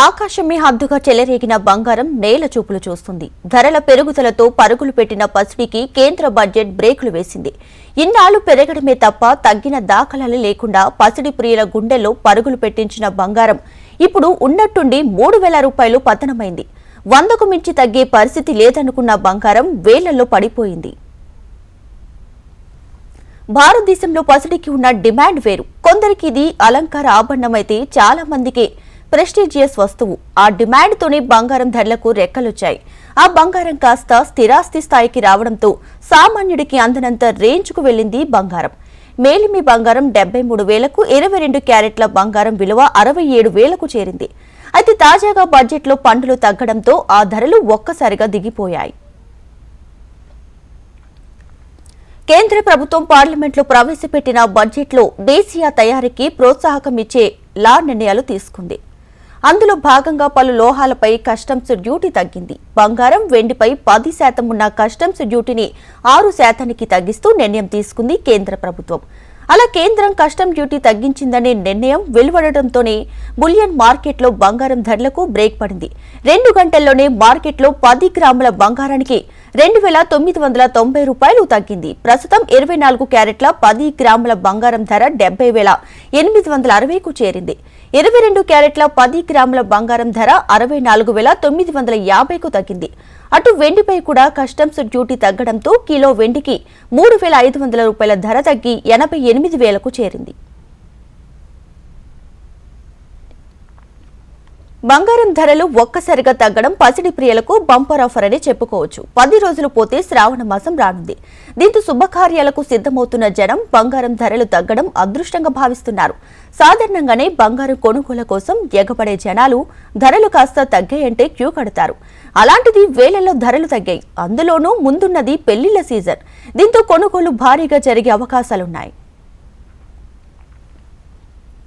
ఆకాశమే హద్దుగా చెలరేగిన బంగారం నేల చూపులు చూస్తుంది. ధరల పెరుగుదలతో పరుగులు పెట్టిన పసిడికి కేంద్ర బడ్జెట్ బ్రేకులు వేసింది. ఇన్నాళ్ళు పెరగడమే తప్ప తగ్గిన దాఖలాలు లేకుండా పసిడి ప్రియుల గుండెల్లో పరుగులు పెట్టించిన బంగారం ఇప్పుడు ఉన్నట్టుండి మూడు వేల రూపాయలు పతనమైంది. వందకు మించి తగ్గే పరిస్థితి లేదనుకున్న బంగారం వేళ్ళలో పడిపోయింది. భారతదేశంలో పసిడికి ఉన్న డిమాండ్ వేరు. కొందరికి ఇది అలంకార ఆభరణమైతే చాలా మందికి ప్రెస్టీజియస్ వస్తువు. ఆ డిమాండ్తోనే బంగారం ధరలకు రెక్కలొచ్చాయి. ఆ బంగారం కాస్త స్థిరాస్తి స్థాయికి రావడంతో సామాన్యుడికి అందనంత రేంజ్కు వెళ్ళింది బంగారం. మేలిమి బంగారం డెబ్బై మూడు వేలకు ఇరవై రెండు క్యారెట్ల బంగారం విలువ అరవై ఏడు వేలకు చేరింది. అయితే తాజాగా బడ్జెట్లో పండులు తగ్గడంతో ఆ ధరలు ఒక్కసారిగా దిగిపోయాయి. కేంద్ర ప్రభుత్వం పార్లమెంట్లో ప్రవేశపెట్టిన బడ్జెట్లో దేశీయ తయారీకి ప్రోత్సాహకం ఇచ్చే లా నిర్ణయాలు తీసుకుంది. అందులో భాగంగా పలు లోహాలపై కస్టమ్స్ డ్యూటీ తగ్గింది. బంగారం వెండిపై పది శాతం ఉన్న కస్టమ్స్ డ్యూటీని ఆరు శాతానికి తగ్గిస్తూ నిర్ణయం తీసుకుంది కేంద్ర ప్రభుత్వం. అలా కేంద్రం కస్టమ్ డ్యూటీ తగ్గించిందనే నిర్ణయం వెలువడటంతోనే బులియన్ మార్కెట్లో బంగారం ధరలకు బ్రేక్ పడింది. రెండు గంటల్లోనే మార్కెట్లో పది గ్రాముల బంగారానికి రెండు వేల తొమ్మిది వందల తొంభై రూపాయలు తగ్గింది. ప్రస్తుతం ఇరవై నాలుగు క్యారెట్ల పది గ్రాముల బంగారం ధర డెబ్బై వేల ఎనిమిది వందల అరవైకు చేరింది. ఇరవై రెండు క్యారెట్ల పది గ్రాముల బంగారం ధర అరవై నాలుగు వేల తొమ్మిది వందల యాభైకు తగ్గింది. అటు వెండిపై కూడా కస్టమ్స్ డ్యూటీ తగ్గడంతో కిలో వెండికి మూడు వేల ఐదు వందల రూపాయల ధర తగ్గి ఎనభై ఎనిమిది వేలకు చేరింది. బంగారం ధరలు ఒక్కసారిగా తగ్గడం పసిడి ప్రియులకు బంపర్ ఆఫర్ అని చెప్పుకోవచ్చు. పది రోజులు పోతే శ్రావణ మాసం రానుంది. దీంతో శుభకార్యాలకు సిద్ధమవుతున్న జనం బంగారం ధరలు తగ్గడం అదృష్టంగా భావిస్తున్నారు. సాధారణంగానే బంగారం కొనుగోలు కోసం ఎగబడే జనాలు ధరలు కాస్త తగ్గాయంటే క్యూ కడతారు. అలాంటిది వేలల్లో ధరలు తగ్గాయి. అందులోనూ ముందున్నది పెళ్ళిళ్ళ సీజన్. దీంతో కొనుగోలు భారీగా జరిగే అవకాశాలున్నాయి.